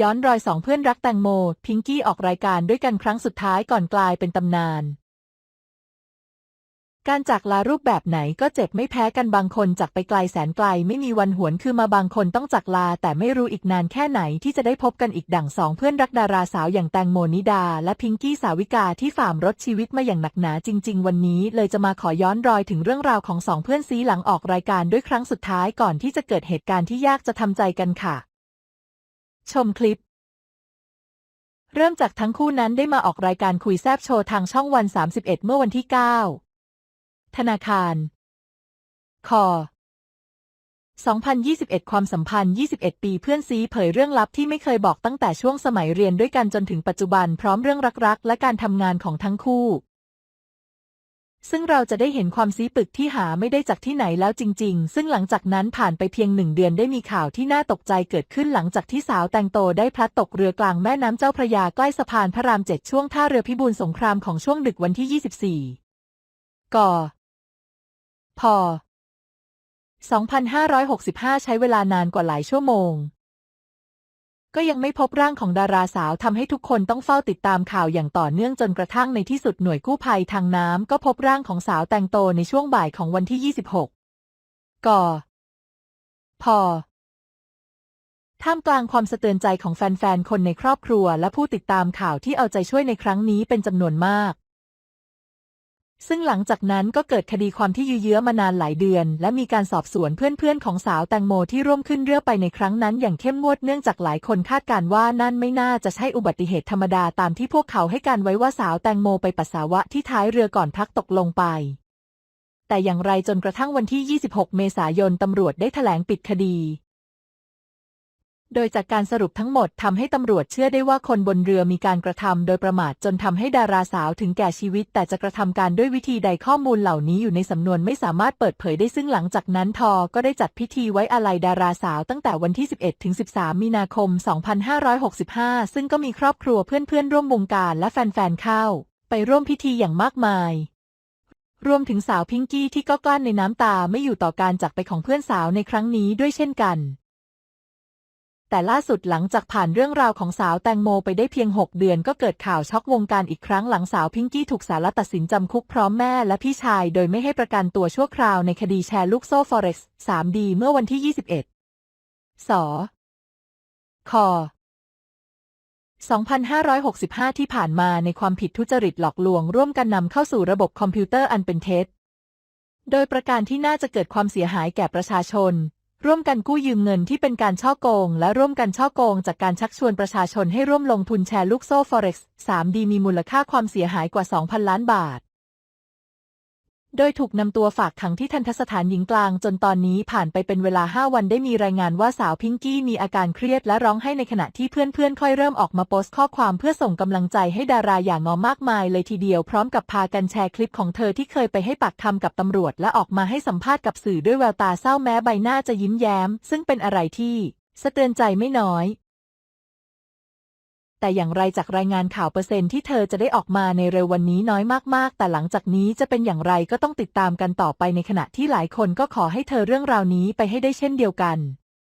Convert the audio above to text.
ย้อนรอยสองเพื่อนรักแตงโม พิงกี้ออกรายการด้วยกันครั้งสุดท้ายก่อนกลายเป็นตำนาน การจากลารูปแบบไหนก็เจ็บไม่แพ้กันบางคนจากไปไกลแสนไกลไม่มีวันหวนคือมาบางคนต้องจากลา แต่ไม่รู้อีกนานแค่ไหนที่จะได้พบกันอีกดั่งสองเพื่อนรักดาราสาวอย่างแตงโมนิดา และพิงกี้สาวิกาที่ฝ่ามรถชีวิตมาอย่างหนักหนาจริง ๆ วันนี้เลยจะมาขอย้อนรอยถึงเรื่องราวของสองเพื่อนซีหลังออกรายการด้วยครั้งสุดท้ายก่อนที่จะเกิดเหตุการณ์ที่ยากจะทำใจกันค่ะ ชมคลิป เริ่มจากทั้งคู่นั้นได้มาออกรายการคุยแซบโชว์ทางช่องวัน 31 เมื่อวันที่ 9 ธนาคาร คอ 2021 ความสัมพันธ์ 21 ปีเพื่อนซีเผยเรื่องลับที่ไม่เคยบอกตั้งแต่ช่วงสมัยเรียนด้วยกันจนถึงปัจจุบันพร้อมเรื่องรักๆ และการทำงานของทั้งคู่ ซึ่งเราจะได้เห็นความซีปึกที่หาไม่ได้จากที่ไหนแล้วจริง ๆ ซึ่งหลังจากนั้นผ่านไปเพียงหนึ่งเดือนได้มีข่าวที่น่าตกใจเกิดขึ้นหลังจากที่สาวแตงโตได้พลัดตกเรือกลางแม่น้ำเจ้าพระยาใกล้สะพานพระรามเจ็ดช่วงท่าเรือพิบูลสงครามของช่วงดึกวันที่ 24 กพ 2565 ใช้เวลานานกว่าหลายชั่วโมง ก็ยังไม่พบร่างของดาราสาวทำให้ทุกคนต้องเฝ้าติดตามข่าวอย่างต่อเนื่องจนกระทั่งในที่สุดหน่วยกู้ภัยทางน้ำก็พบร่างของสาวแตงโตในช่วงบ่ายของวันที่ 26กพอท่ามกลางความสะเทือนใจของแฟนๆ คนในครอบครัว และผู้ติดตามข่าวที่เอาใจช่วยในครั้งนี้เป็นจำนวนมาก ซึ่งหลังจากนั้นก็เกิดคดีความที่ยื้อเยื้อมานานหลายเดือน และมีการสอบสวนเพื่อนๆ ของสาวแตงโมที่ร่วมขึ้นเรือไปในครั้งนั้นอย่างเข้มงวดเนื่องจากหลายคนคาดการณ์ว่านั่นไม่น่าจะใช่อุบัติเหตุธรรมดาตามที่พวกเขาให้การไว้ว่าสาวแตงโมไปปัสสาวะที่ท้ายเรือก่อนพักตกลงไป แต่อย่างไรจนกระทั่งวันที่ 26 เมษายนตำรวจได้แถลงปิดคดี โดยจากการสรุปทั้งหมดทำให้ตำรวจเชื่อได้ว่าคนบนเรือมีการกระทำโดยประมาทจนทำให้ดาราสาวถึงแก่ชีวิต แต่จะกระทำการด้วยวิธีใดข้อมูลเหล่านี้อยู่ในสำนวนไม่สามารถเปิดเผยได้ซึ่งหลังจากนั้นทอก็ได้จัดพิธีไว้อาลัยดาราสาวตั้งแต่วันที่ 11ถึง13 มีนาคม 2565 ซึ่งก็มีครอบครัวเพื่อนๆ ร่วมวงการและแฟนๆเข้า ไปร่วมพิธีอย่างมากมายรวมถึงสาวพิงกี้ที่ก็กลั้นในน้ำตาไม่อยู่ต่อการจากไปของเพื่อนสาวในครั้งนี้ด้วยเช่นกัน แต่ล่าสุดหลังจากผ่านเรื่องราวของสาวแตงโมไปได้เพียง 6 เดือนก็เกิดข่าวช็อกวงการอีกครั้งหลังสาวพิงกี้ถูกศาลตัดสินจำคุกพร้อมแม่และพี่ชายโดยไม่ให้ประกันตัวชั่วคราวในคดีแชร์ลูกโซ่ Forex 3D เมื่อวันที่ 21 สค 2565 ที่ผ่านมาในความผิดทุจริตหลอกลวง ร่วมกันนำเข้าสู่ระบบคอมพิวเตอร์อันเป็นเท็จ โดยประการที่น่าจะเกิดความเสียหายแก่ประชาชน ร่วมกันกู้ยืมเงินที่เป็นการช่อโกง และร่วมกันช่อโกง จากการชักชวนประชาชนให้ร่วมลงทุนแชร์ลูกโซ่ Forex 3D มีมูลค่าความเสียหายกว่า 2,000 ล้านบาท โดยถูกนำตัวฝากขังที่ทันทสถานหญิงกลางจนตอนนี้ผ่านไปเป็นเวลา 5 วันได้มีรายงานว่าสาวพิงกี้มีอาการเครียดและร้องไห้ในขณะที่เพื่อนๆ ค่อยเริ่มออกมาโพสต์ข้อความเพื่อส่งกำลังใจให้ดาราอย่างงอมากมายเลยทีเดียวพร้อมกับพากันแชร์คลิปของเธอที่เคยไปให้ปากคำกับตำรวจและออกมาให้สัมภาษณ์กับสื่อด้วยแววตาเศร้าแม้ใบหน้าจะยิ้มแย้ม ซึ่งเป็นอะไรที่สะเตือนใจไม่น้อย แต่อย่างไรจากรายงานข่าวเปอร์เซ็นต์ที่เธอจะได้ออกมาในเร็ววันนี้น้อยมากๆ แต่หลังจากนี้จะเป็นอย่างไรก็ต้องติดตามกันต่อไปในขณะที่หลายคนก็ขอให้เธอเรื่องราวนี้ไปให้ได้เช่นเดียวกัน